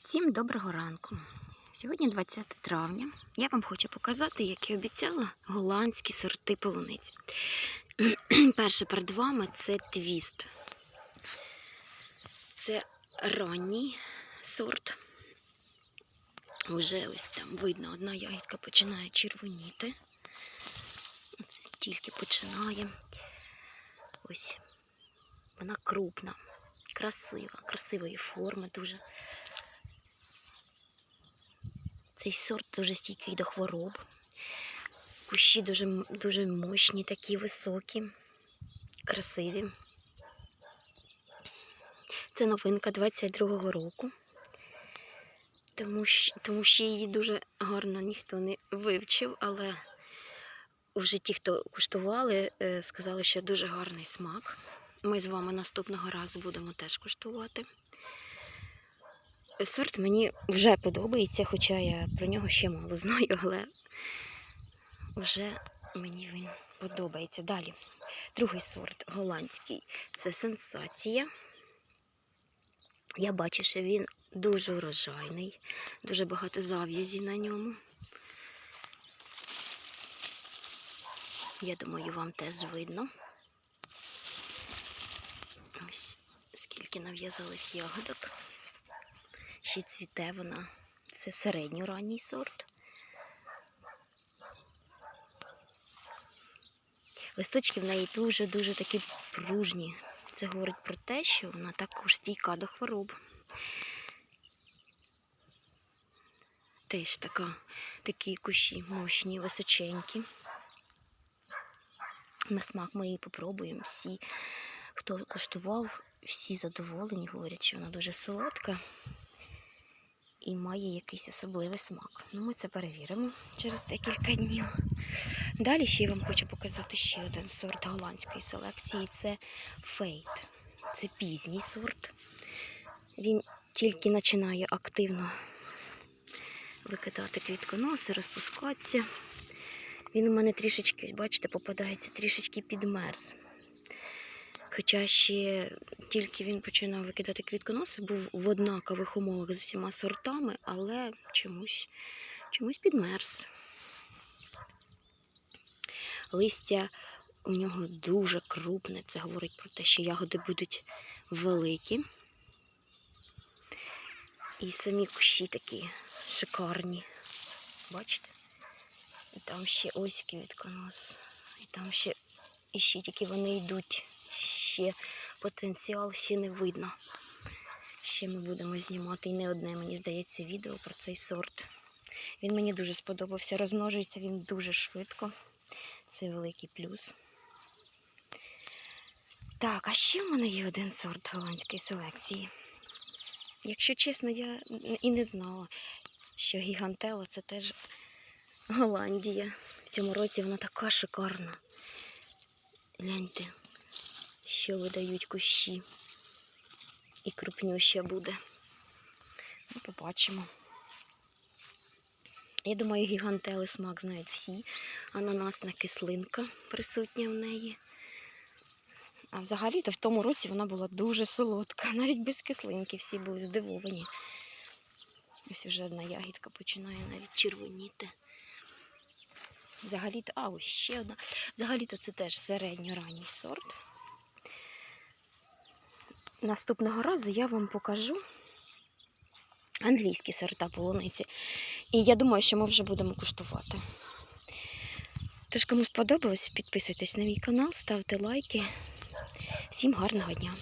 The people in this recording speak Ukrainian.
Всім доброго ранку. Сьогодні 20 травня. Я вам хочу показати, як і обіцяла, голландські сорти полуниці. Перше перед вами це твіст. Це ранній сорт. Вже ось там видно, одна ягідка починає червоніти. Це тільки починає. Ось вона крупна, красива, красивої форми дуже. Цей сорт дуже стійкий до хвороб. Кущі дуже, дуже мощні, такі високі, красиві. Це новинка 22-го року. Тому, щ- тому що її дуже гарно ніхто не вивчив, але вже ті, хто куштували, е, сказали, що дуже гарний смак. Ми з вами наступного разу будемо теж куштувати. Сорт мені вже подобається, хоча я про нього ще мало знаю, але вже мені він подобається. Далі. Другий сорт голландський це сенсація. Я бачу, що він дуже урожайний, дуже багато зав'язі на ньому. Я думаю, вам теж видно. Ось скільки нав'язалось ягодок. Ще цвіте вона. Це середньоранній сорт. Листочки в неї дуже-дуже такі пружні. Це говорить про те, що вона також стійка до хвороб. Теж така, такі кущі мощні, височенькі. На смак ми її попробуємо. Всі, хто коштував, всі задоволені, говорять, що вона дуже солодка і має якийсь особливий смак. Ну, ми це перевіримо через декілька днів. Далі ще я вам хочу показати ще один сорт голландської селекції це фейт. Це пізній сорт. Він тільки починає активно викидати квітконоси, розпускатися. Він у мене трішечки, бачите, попадається трішечки підмерз. Хоча ще тільки він починав викидати квітконоси, був в однакових умовах з усіма сортами, але чомусь, чомусь підмерз. Листя у нього дуже крупне. Це говорить про те, що ягоди будуть великі. І самі кущі такі шикарні. Бачите? І там ще ось квітконос. І там ще, і ще тільки вони йдуть. Ще потенціал ще не видно. Ще ми будемо знімати і не одне, мені здається, відео про цей сорт. Він мені дуже сподобався. Розмножується він дуже швидко. Це великий плюс. Так, а ще в мене є один сорт голландської селекції. Якщо чесно, я і не знала, що гігантела це теж Голландія. В цьому році вона така шикарна. Гляньте, що видають кущі. І крупнюща буде. Ну, побачимо. Я думаю, гігантели смак знають всі. Ананасна кислинка присутня в неї. А взагалі-то в тому році вона була дуже солодка. Навіть без кислинки всі були здивовані. Ось вже одна ягідка починає навіть червоніти. Взагалі-то, а ось ще одна. Взагалі-то це теж середньоранній сорт. Наступного разу я вам покажу англійські сорта полуниці. І я думаю, що ми вже будемо куштувати. Тож, кому сподобалось, підписуйтесь на мій канал, ставте лайки. Всім гарного дня!